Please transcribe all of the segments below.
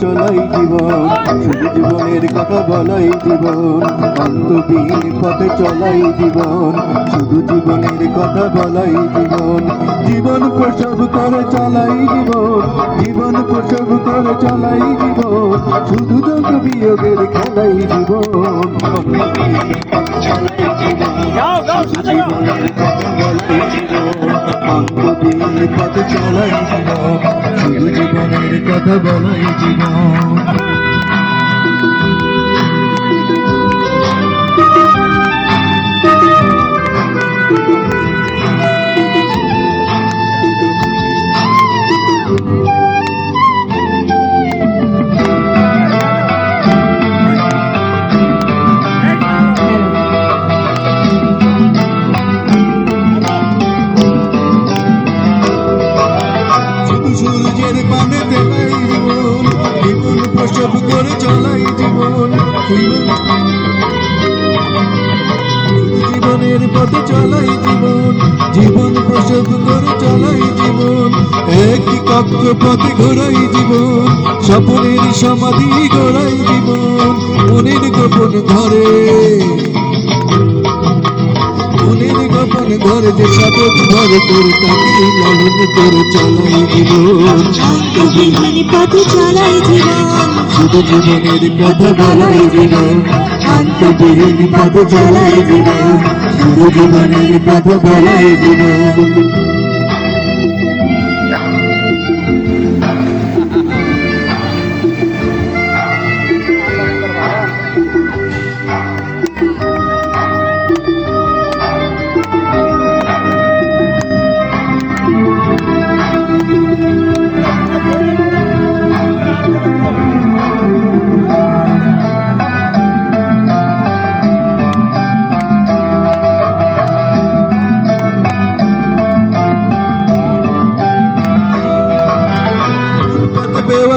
চলাই জীবন শুধু জীবনের কথা বলাই জীবন বান্ধবীর পথে চলাই জীবন শুধু জীবনের কথা বলাই জীবন। জীবন প্রসব করে চলাই জীবন জীবন প্রসব করে চলাই জীবন শুধু তোর বিয়োগের খেলাই জীবন। জীবনের কথা বলাই অন্তবিহীন পথে চলাই জীবন শুধু জীবনের কথা বলাই জীবন পথে চলাই জীবন জীবন প্রসব করে চলাই জীবন একই কক্ষ পথে ঘোরাই জীবন স্বপনের সমাধি গড়াই জীবন মনের গোপন ঘরে। মনের গোপন ঘরে যে সাধক ঘরে করে তাকে লালন করে চলাই জীবন। পথে চলাই জীবন। শুধু জীবনের কথা বলাই জীবন। অন্তবিহীন পথে চলাই জীবন। জীবনের পথ বলে জীবন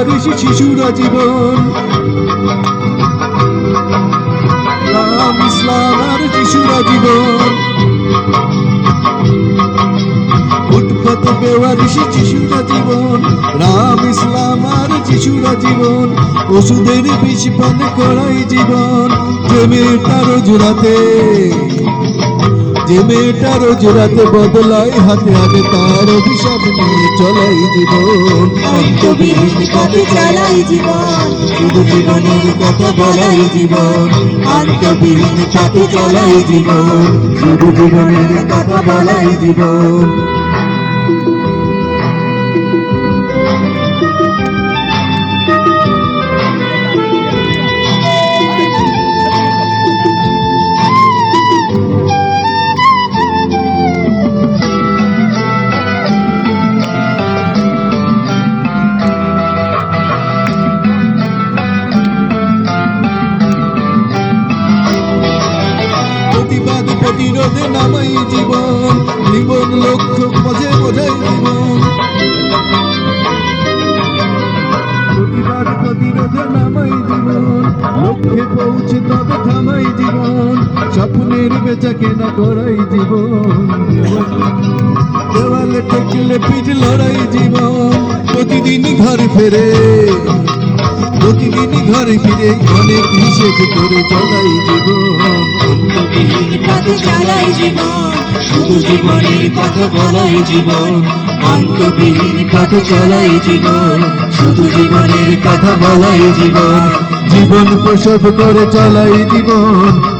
কত শিশুরা জীবন। রাম ইসলাম আর শিশুরা জীবন। উৎপত বেওয়ারিশি শিশুরা জীবন। রাম ইসলাম আর শিশুরা জীবন। ওষুধের বিষ পান করাই জীবন। যে মেয়েটার জোড়াতে যে মেয়েটা রোজ রাতে বদলায়, হাতে হাতে তার অভিশাপ নিয়ে চলাই জীবন। শুধু জীবনের কথা বলাই জীবন। অন্তবিহীন পথে চলাই জীবন, শুধু জীবনের কথা বলাই জীবন। প্রতিরোধে নামাই জীবন জীবন লক্ষ্য বোঝে বোঝাই জীবন। প্রতিবাদ প্রতিরোধে নামাই জীবন, লক্ষ্যে পৌঁছে তবে থামাই জীবন, স্বপ্নের বেচা কেনা করাই জীবন। দেওয়ালে ঠেকলে পিঠ লড়াই জীবন প্রতিদিন ঘর ফেরে। প্রতিদিন ঘরে ফিরে অনেক নিষেধ করে চলাই জীবন। পথে চলাই জীবন শুধু জীবনের কথা বলাই জীবন। অন্তবিহীন পথে চলাই জীবন শুধু জীবনের কথা বলাই জীবন। জীবন প্রসব করে চালাই জীবন।